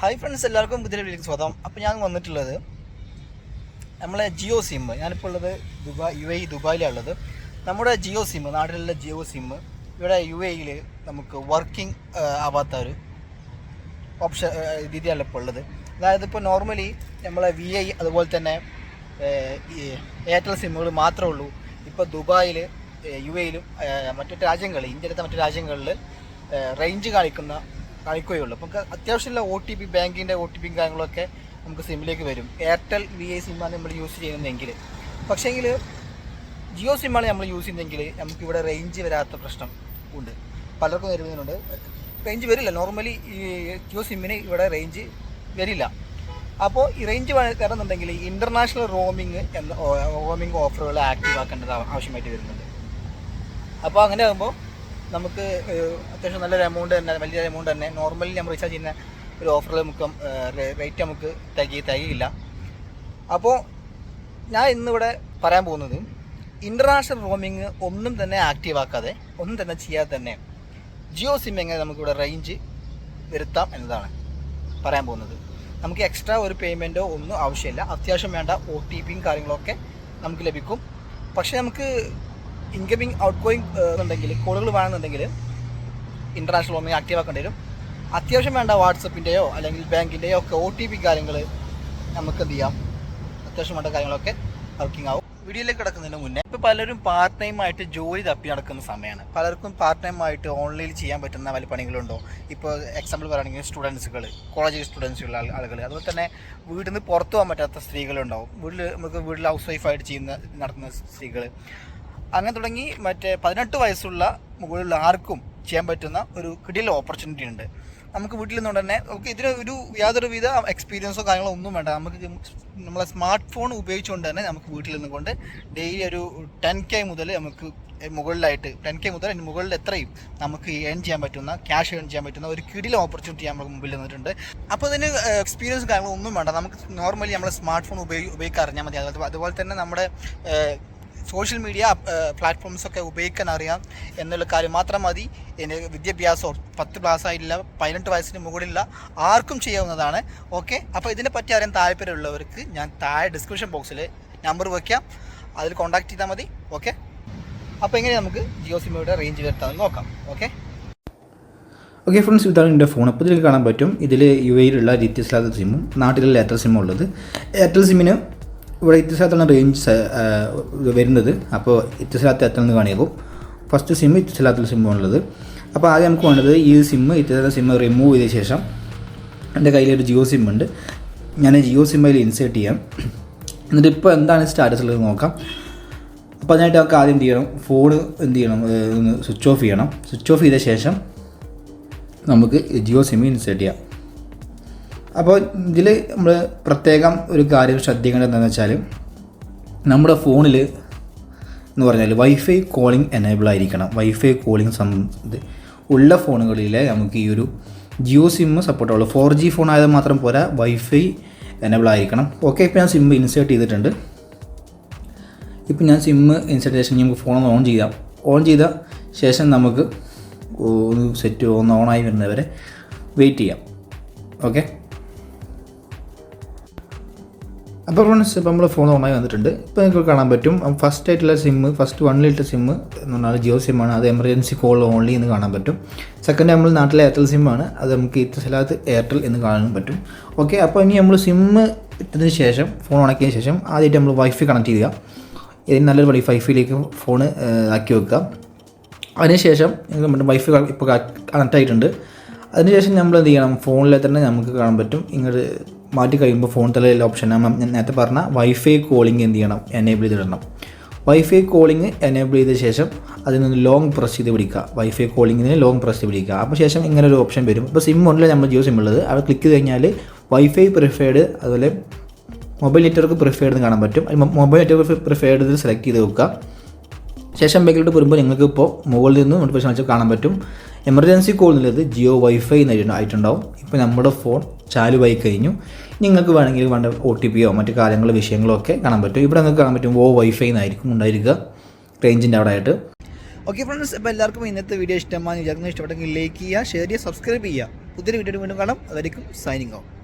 Hi friends എല്ലാവർക്കും പുതിയ വീട്ടിലേക്ക് സ്വാഗതം. അപ്പോൾ ഞാൻ വന്നിട്ടുള്ളത് നമ്മളെ ജിയോ സിം ഞാനിപ്പോൾ ഉള്ളത് ദുബായ് യു എ ദുബായിലാണ് ഉള്ളത്. നമ്മുടെ ജിയോ സിം നാട്ടിലുള്ള ജിയോ സിം ഇവിടെ യു എയിൽ നമുക്ക് വർക്കിംഗ് ആവാത്ത ഒരു ഓപ്ഷൻ രീതിയാണ് ഇപ്പോൾ ഉള്ളത്. അതായത് ഇപ്പോൾ നോർമലി നമ്മളെ വി ഐ അതുപോലെ തന്നെ എയർടെൽ സിമ്മുകൾ മാത്രമേ ഉള്ളൂ. ഇപ്പോൾ ദുബായിൽ യു എയിലും മറ്റു രാജ്യങ്ങളിൽ ഇന്ത്യയിലത്തെ മറ്റു രാജ്യങ്ങളിൽ റേഞ്ച് കാണിക്കുന്ന കാണിക്കുകയുള്ളൂ. അപ്പം അത്യാവശ്യമുള്ള ഒ ടി പി ബാങ്കിന്റെ ഒ ടി പിയും കാര്യങ്ങളൊക്കെ നമുക്ക് സിമ്മിലേക്ക് വരും. എയർടെൽ വി ഐ സിമ്മാണ് നമ്മൾ യൂസ് ചെയ്യുന്നതെങ്കിൽ. പക്ഷേങ്കിൽ ജിയോ സിമ്മാണ് നമ്മൾ യൂസ് ചെയ്യുന്നതെങ്കിൽ നമുക്കിവിടെ റേഞ്ച് വരാത്ത പ്രശ്നം ഉണ്ട്. പലർക്കും വരുന്നതിനുണ്ട് റേഞ്ച് വരില്ല. നോർമലി ഈ ജിയോ സിമ്മിന് ഇവിടെ റേഞ്ച് വരില്ല. അപ്പോൾ ഈ റേഞ്ച് വരണമെന്നുണ്ടെങ്കിൽ ഇന്റർനാഷണൽ റോമിംഗ് എന്ന റോമിംഗ് ഓഫറുകൾ ആക്റ്റീവ് ആക്കേണ്ടത് ആവ- ആവശ്യമായിട്ട് വരുന്നുണ്ട്. അപ്പോൾ അങ്ങനെ ആകുമ്പോൾ നമുക്ക് അത്യാവശ്യം നല്ലൊരു എമൗണ്ട് തന്നെ വലിയ എമൗണ്ട് തന്നെ. നോർമലി നമ്മൾ റീചാർജ് ചെയ്യുന്ന ഒരു ഓഫറിൽ നമുക്ക് റേറ്റ് നമുക്ക് തികയി തികയില്ല അപ്പോൾ ഞാൻ ഇന്നിവിടെ പറയാൻ പോകുന്നത് ഇന്റർനാഷണൽ റോമിങ് ഒന്നും തന്നെ ആക്റ്റീവ് ആക്കാതെ ഒന്നും തന്നെ ചെയ്യാതെ തന്നെ ജിയോ സിം എങ്ങനെ നമുക്കിവിടെ റേഞ്ച് വരുത്താം എന്നതാണ് പറയാൻ പോകുന്നത്. നമുക്ക് എക്സ്ട്രാ ഒരു പേയ്മെന്റോ ഒന്നും ആവശ്യമില്ല. അത്യാവശ്യം വേണ്ട ഒ ടി പിയും കാര്യങ്ങളൊക്കെ നമുക്ക് ലഭിക്കും. പക്ഷേ നമുക്ക് ഇൻകമിങ് ഔട്ട് ഗോയിങ് എന്നുണ്ടെങ്കിൽ കോളുകൾ വേണമെന്നുണ്ടെങ്കിൽ ഇന്റർനാഷണൽ റോമിങ് ആക്റ്റീവ് ആക്കേണ്ടി വരും. അത്യാവശ്യം വേണ്ട വാട്സപ്പിന്റെയോ അല്ലെങ്കിൽ ബാങ്കിന്റെയോ ഒക്കെ ഒ ടി പി കാര്യങ്ങൾ നമുക്ക് എന്ത് ചെയ്യാം? അത്യാവശ്യം വേണ്ട കാര്യങ്ങളൊക്കെ വർക്കിംഗ് ആവും. വീഡിയോയിലേക്ക് കിടക്കുന്നതിന് മുന്നേ ഇപ്പോൾ പലരും പാർട്ട് ടൈം ആയിട്ട് ജോലി തപ്പി നടക്കുന്ന സമയമാണ് പലർക്കും പാർട്ട് ടൈം ആയിട്ട് ഓൺലൈനിൽ ചെയ്യാൻ പറ്റുന്ന വല്ല പണികളുണ്ടോ? ഇപ്പോൾ എക്സാമ്പിൾ പറയുകയാണെങ്കിൽ സ്റ്റുഡൻസുകൾ കോളേജ് സ്റ്റുഡൻസുള്ള ആളുകൾ അതുപോലെ തന്നെ വീട്ടിൽ നിന്ന് പുറത്തു പോകാൻ പറ്റാത്ത സ്ത്രീകളുണ്ടാവും. വീട്ടിൽ നമുക്ക് വീട്ടിൽ ഹൗസ് വൈഫായിട്ട് ചെയ്യുന്ന നടത്തുന്ന സ്ത്രീകൾ അങ്ങനെ തുടങ്ങി മറ്റേ പതിനെട്ട് വയസ്സുള്ള മുകളിലുള്ള ആർക്കും ചെയ്യാൻ പറ്റുന്ന ഒരു കിടില ഓപ്പർച്യൂണിറ്റി ഉണ്ട്. നമുക്ക് വീട്ടിൽ നിന്നുകൊണ്ട് തന്നെ നമുക്ക് ഇതിന് ഒരു യാതൊരുവിധ എക്സ്പീരിയൻസോ കാര്യങ്ങളോ ഒന്നും വേണ്ട. നമുക്ക് നമ്മളെ സ്മാർട്ട് ഫോൺ ഉപയോഗിച്ചുകൊണ്ട് തന്നെ നമുക്ക് വീട്ടിൽ നിന്നുകൊണ്ട് ഡെയിലി ഒരു ടെൻ കെ മുതൽ നമുക്ക് മുകളിലായിട്ട് ടെൻ കെ മുതൽ അതിന് മുകളിൽ എത്രയും നമുക്ക് ഏൺ ചെയ്യാൻ പറ്റുന്ന ക്യാഷ് ഏൺ ചെയ്യാൻ പറ്റുന്ന ഒരു കിടില ഓപ്പർച്യൂണിറ്റി നമ്മൾ മുമ്പിൽ നിന്നിട്ടുണ്ട്. അപ്പോൾ അതിന് എക്സ്പീരിയൻസ് കാര്യങ്ങളൊന്നും വേണ്ട. നമുക്ക് നോർമലി നമ്മളെ സ്മാർട്ട് ഫോൺ ഉപയോഗി ഉപയോഗിക്കാൻ അറിഞ്ഞാൽ മതി. അതുപോലെ തന്നെ നമ്മുടെ സോഷ്യൽ മീഡിയ പ്ലാറ്റ്ഫോംസൊക്കെ ഉപയോഗിക്കാൻ അറിയാം എന്നുള്ള കാര്യം മാത്രം മതി. എന്റെ വിദ്യാഭ്യാസം പത്ത് ക്ലാസ് ആയിട്ടില്ല പതിനെട്ട് വയസ്സിന് മുകളിലുള്ള ആർക്കും ചെയ്യാവുന്നതാണ്. ഓക്കെ അപ്പോൾ ഇതിനെപ്പറ്റി അറിയാൻ താല്പര്യമുള്ളവർക്ക് ഞാൻ താഴെ ഡിസ്ക്രിപ്ഷൻ ബോക്സിൽ നമ്പർ വയ്ക്കാം അതിൽ കോൺടാക്ട് ചെയ്താൽ മതി. ഓക്കെ അപ്പോൾ എങ്ങനെ നമുക്ക് ജിയോ സിമ്മയുടെ റേഞ്ച് വരുത്താമെന്ന് നോക്കാം. ഓക്കെ ഓക്കെ ഫ്രണ്ട്സ് ഇതാണ് എന്റെ ഫോൺ അപ്പോൾ ഇതിൽ കാണാൻ പറ്റും. ഇതിൽ യു എയിലുള്ള വ്യത്യസ്തരാത്ത സിമ്മും നാട്ടിലുള്ള എയർടെൽ സിമ്മും ഉള്ളത്. എയർടെൽ സിമ്മിന് ഇവിടെ വ്യത്യസ്തരാത്താണ് റേഞ്ച് വരുന്നത്. അപ്പോൾ വ്യത്യസ്തരാത്ത എത്ര എന്ന് കാണിക്കും ഫസ്റ്റ് സിം ഇത്തിസലാത്തിൽ സിമ്മാണ് ഉള്ളത് അപ്പോൾ ആദ്യം നമുക്ക് വേണ്ടത് ഈ സിമ്മ് ഇത്തിസലാത്ത സിമ്മ് റിമൂവ് ചെയ്ത ശേഷം എന്റെ കയ്യിലൊരു ജിയോ സിം ഉണ്ട്. ഞാൻ ജിയോ സിം ഇൻസേർട്ട് ചെയ്യാം. എന്നിട്ട് ഇപ്പോൾ എന്താണ് സ്റ്റാറ്റസ് ഉള്ളത് നോക്കാം. അപ്പോൾ അതിനായിട്ട് നമുക്ക് ആദ്യം എന്ത് ചെയ്യണം? ഫോൺ എന്ത് ചെയ്യണം? സ്വിച്ച് ഓഫ് ചെയ്യണം. സ്വിച്ച് ഓഫ് ചെയ്ത ശേഷം നമുക്ക് ജിയോ സിം ഇൻസേർട്ട് ചെയ്യാം. അപ്പോൾ ഇതിൽ നമ്മൾ പ്രത്യേകം ഒരു കാര്യം ശ്രദ്ധിക്കേണ്ടത് എന്താണെന്ന് വെച്ചാൽ നമ്മുടെ ഫോണിൽ എന്ന് പറഞ്ഞാൽ വൈഫൈ കോളിംഗ് എനേബിൾ ആയിരിക്കണം. വൈഫൈ കോളിംഗ് സം ഉള്ള ഫോണുകളിലെ നമുക്ക് ഈ ഒരു ജിയോ സിം സപ്പോർട്ടുള്ളൂ ഫോർ ജി ഫോൺ ആയത് മാത്രം പോരാ വൈഫൈ എനേബിൾ ആയിരിക്കണം. ഓക്കെ ഇപ്പോൾ ഞാൻ സിം ഇൻസേർട്ട് ചെയ്തിട്ടുണ്ട്. ഇപ്പോൾ ഞാൻ സിം ഇൻസേർട്ട് ശേഷം നമുക്ക് ഫോൺ ഓൺ ചെയ്യാം. ഓൺ ചെയ്ത ശേഷം നമുക്ക് സെറ്റ് ഒന്ന് ഓണായി വരുന്നവരെ വെയിറ്റ് ചെയ്യാം. ഓക്കെ അപ്പോൾ ഫ്രണ്ട്സ് ഇപ്പോൾ നമ്മൾ ഫോൺ ഓണായി വന്നിട്ടുണ്ട്. ഇപ്പോൾ നിങ്ങൾക്ക് കാണാൻ പറ്റും. ഫസ്റ്റ് ആയിട്ടുള്ള സിമ്മ് ഫസ്റ്റ് വണ്ണിലിട്ട സിമ്മ് എന്ന് പറഞ്ഞാൽ ജിയോ സിമ്മാണ് അത് എമർജൻസി കോൾ ഓൺലി എന്ന് കാണാൻ പറ്റും. സെക്കൻഡ് നമ്മൾ നാട്ടിലെ എയർടെൽ സിമ്മാണ് അത് നമുക്ക് ഇത്തലാത്ത് എയർടെൽ എന്ന് കാണാൻ പറ്റും. ഓക്കെ അപ്പോൾ ഇനി നമ്മൾ സിമ്മ് ഇട്ടതിന് ശേഷം ഫോൺ ഉണക്കിയതിന് ശേഷം ആദ്യമായിട്ട് നമ്മൾ വൈഫൈ കണക്ട് ചെയ്യുക. ഇതിന് നല്ലൊരു വഴി വൈഫൈയിലേക്ക് ഫോൺ ആക്കി വെക്കുക. അതിനുശേഷം നമ്മുടെ വൈഫൈ ഇപ്പോൾ കണക്ട് ആയിട്ടുണ്ട്. അതിനുശേഷം നമ്മൾ എന്ത് ചെയ്യണം? ഫോണിൽ തന്നെ നമുക്ക് കാണാൻ പറ്റും. ഇങ്ങോട്ട് മാറ്റി കഴിയുമ്പോൾ ഫോൺ തലയിലെ ഓപ്ഷൻ നമ്മൾ ഞാൻ നേരത്തെ പറഞ്ഞ വൈഫൈ കോളിംഗ് എന്ത് ചെയ്യണം? എനേബിൾ ചെയ്തിടണം. വൈഫൈ കോളിംഗ് എനേബിൾ ചെയ്ത ശേഷം അതിൽ നിന്ന് ലോങ് പ്രസ് ചെയ്ത് പിടിക്കുക. വൈഫൈ കോളിങ്ങിന് ലോങ് പ്രസ് ചെയ്ത് പിടിക്കുക. അപ്പോൾ ശേഷം ഇങ്ങനെ ഒരു ഓപ്ഷൻ വരും. ഇപ്പോൾ സിം ഉണ്ടല്ലോ നമ്മൾ ജിയോ സിം ഉള്ളത്. അവിടെ ക്ലിക്ക് ചെയ്ത് കഴിഞ്ഞാൽ വൈഫൈ പ്രിഫേർഡ് അതുപോലെ മൊബൈൽ നെറ്റ്വർക്ക് പ്രിഫേർഡ് എന്ന് കാണാൻ പറ്റും. മൊബൈൽ നെറ്റ്വർക്ക് പ്രിഫേർഡ് സെലക്ട് ചെയ്ത് വെക്കുക. ശേഷം ബാക്കിലോട്ട് വരുമ്പോൾ നിങ്ങൾക്ക് ഇപ്പോൾ മുകളിൽ നിന്ന് നോട്ടിഫിക്കേഷൻ വെച്ചാൽ കാണാൻ പറ്റും. എമർജൻസി കോൾ എന്നുള്ളത് ജിയോ വൈഫൈ എന്നായിട്ട് ആയിട്ടുണ്ടാവും. ഇപ്പോൾ നമ്മുടെ ഫോൺ ചാലുവായി കഴിഞ്ഞു. നിങ്ങൾക്ക് വേണമെങ്കിൽ വേണ്ട ഒ ടി പിയോ മറ്റു കാര്യങ്ങളോ വിഷയങ്ങളോ ഒക്കെ കാണാൻ പറ്റും. ഇവിടെ നിങ്ങൾക്ക് കാണാൻ പറ്റും ഓ വൈഫൈ എന്നായിരിക്കും ഉണ്ടായിരിക്കുക റേഞ്ചിന്റെ അവിടെ ആയിട്ട് ഓക്കെ ഫ്രണ്ട്സ് അപ്പോൾ എല്ലാവർക്കും ഇന്നത്തെ വീഡിയോ ഇഷ്ടമാണെന്ന് വിചാരിക്കുന്നു. ഇഷ്ടപ്പെട്ടെങ്കിൽ ലൈക്ക് ചെയ്യുക ഷെയർ ചെയ്യുക സബ്സ്ക്രൈബ് ചെയ്യുക. പുതിയൊരു വീഡിയോ വീണ്ടും കാണാം. അതായിരിക്കും സൈനിങ് ഓഫ്